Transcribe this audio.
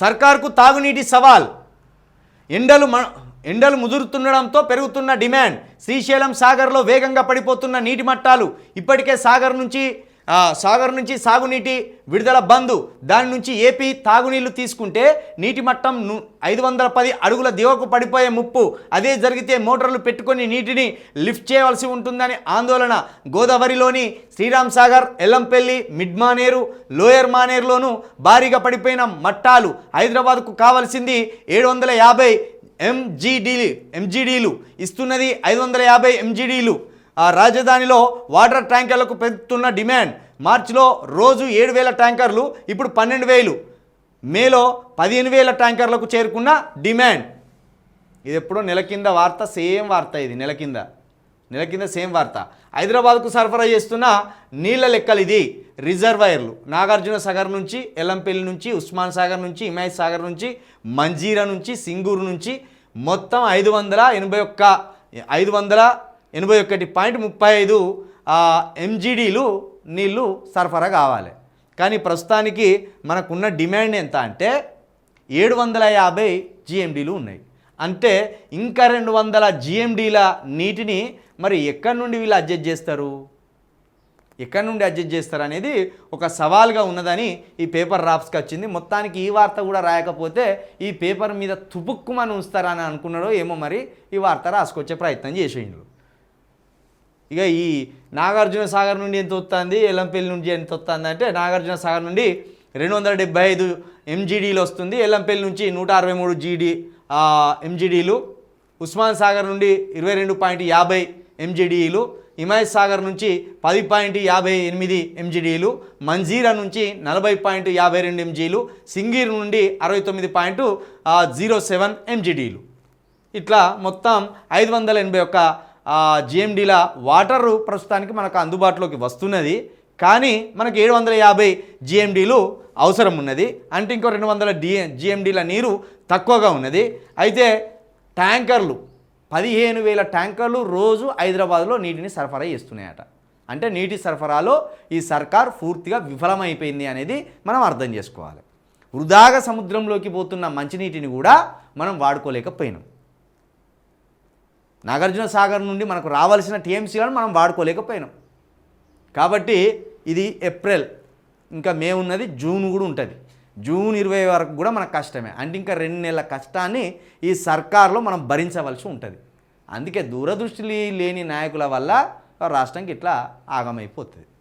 సర్కార్కు తాగునీటి సవాల్. ఎండలు మ ఎండలు ముదురుతుండడంతో పెరుగుతున్న డిమాండ్. శ్రీశైలం సాగర్లో వేగంగా పడిపోతున్న నీటి మట్టాలు. ఇప్పటికే సాగర్ నుంచి సాగర్ నుంచి సాగునీటి విడుదల బంద్. దాని నుంచి ఏపీ తాగునీళ్ళు తీసుకుంటే నీటి మట్టం ఐదు వందల పది అడుగుల దివకు పడిపోయే ముప్పు. అదే జరిగితే మోటార్లు పెట్టుకొని నీటిని లిఫ్ట్ చేయవలసి ఉంటుందని ఆందోళన. గోదావరిలోని శ్రీరామ్ సాగర్ ఎల్లంపల్లి మిడ్ మానేరు లోయర్ మానేరులోనూ భారీగా పడిపోయిన మట్టాలు. హైదరాబాద్కు కావాల్సింది ఏడు వందల యాభై ఎంజీడీలు ఎంజీడీలు. ఇస్తున్నది ఐదు వందల యాభై ఎంజీడీలు. ఆ రాజధానిలో వాటర్ ట్యాంకర్లకు పెరుగుతున్న డిమాండ్. మార్చిలో రోజు ఏడు వేల ట్యాంకర్లు ఇప్పుడు పన్నెండు వేలు. మేలో పదిహేను వేల ట్యాంకర్లకు చేరుకున్న డిమాండ్. ఇది ఎప్పుడో నెల కింద వార్త సేమ్ వార్త ఇది నెల కింద. నెల కింద సేమ్ వార్త. హైదరాబాద్కు సరఫరా చేస్తున్న నీళ్ళ లెక్కలు ఇది. రిజర్వాయర్లు. నాగార్జున సాగర్ నుంచి ఎల్లంపల్లి నుంచి ఉస్మాన్ సాగర్ నుంచి హిమాయత్ సాగర్ నుంచి మంజీరా నుంచి సింగూరు నుంచి మొత్తం ఐదు వందల ఎనభై ఒక్క ఐదు వందల ఎనభై ఒకటి పాయింట్ ముప్పై ఐదు ఎంజీడీలు నీళ్ళు సరఫరా కావాలి. కానీ ప్రస్తుతానికి మనకున్న డిమాండ్ ఎంత అంటే ఏడు వందల యాభై జిఎండీలు ఉన్నాయి. అంటే ఇంకా రెండు వందల జిఎండీల నీటిని మరి ఎక్కడి నుండి వీళ్ళు అడ్జస్ట్ చేస్తారు? ఎక్కడి నుండి అడ్జస్ట్ చేస్తారు అనేది ఒక సవాల్గా ఉన్నదని ఈ పేపర్ రాప్స్కి వచ్చింది. మొత్తానికి ఈ వార్త కూడా రాయకపోతే ఈ పేపర్ మీద తుపుక్కుమని ఉంచుతారని అనుకున్నాడో ఏమో మరి ఈ వార్త రాసుకొచ్చే ప్రయత్నం చేసేయండు ఇక ఈ నాగార్జున సాగర్ నుండి ఎంత వస్తుంది? ఎల్లంపల్లి నుండి ఎంత వస్తుంది అంటే నాగార్జున సాగర్ నుండి రెండు వందల డెబ్బై ఐదు ఎంజీడీలు వస్తుంది. ఎల్లంపల్లి నుంచి నూట అరవై మూడు జీడీ ఎంజీడీలు ఉస్మాన్ సాగర్ నుండి ఇరవై రెండు పాయింట్ యాభై ఎంజీడీలు హిమాయత్ సాగర్ నుంచి పది పాయింట్ యాభై ఎనిమిది ఎంజీడీలు మంజీరా నుంచి నలభై పాయింట్ యాభై రెండు ఎంజీలు సింగీర్ నుండి అరవై తొమ్మిది పాయింట్ జీరో సెవెన్ ఎంజీడీలు ఇట్లా మొత్తం ఐదు వందల ఎనభై ఒక్క జిఎండీల వాటర్ ప్రస్తుతానికి మనకు అందుబాటులోకి వస్తున్నది. కానీ మనకు ఏడు వందల యాభై జిఎండీలు అవసరం ఉన్నది. అంటే ఇంకో రెండు వందల డి జిఎండీల నీరు తక్కువగా ఉన్నది. అయితే ట్యాంకర్లు పదిహేను వేల ట్యాంకర్లు రోజు హైదరాబాద్లో నీటిని సరఫరా చేస్తున్నాయట. అంటే నీటి సరఫరాలో ఈ సర్కార్ పూర్తిగా విఫలమైపోయింది అనేది మనం అర్థం చేసుకోవాలి. వృధాగా సముద్రంలోకి పోతున్న మంచినీటిని కూడా మనం వాడుకోలేకపోయినాం. నాగార్జున సాగర్ నుండి మనకు రావాల్సిన టీఎంసీలను మనం వాడుకోలేకపోయినాం. కాబట్టి ఇది ఏప్రిల్ ఇంకా మే ఉన్నది జూన్ కూడా ఉంటుంది. జూన్ ఇరవై వరకు కూడా మనకు కష్టమే. అంటే ఇంకా రెండు నెలల కష్టాన్ని ఈ సర్కార్లో మనం భరించవలసి ఉంటుంది. అందుకే దూరదృష్టి లేని నాయకుల వల్ల రాష్ట్రంకి ఇట్లా ఆగమైపోతుంది.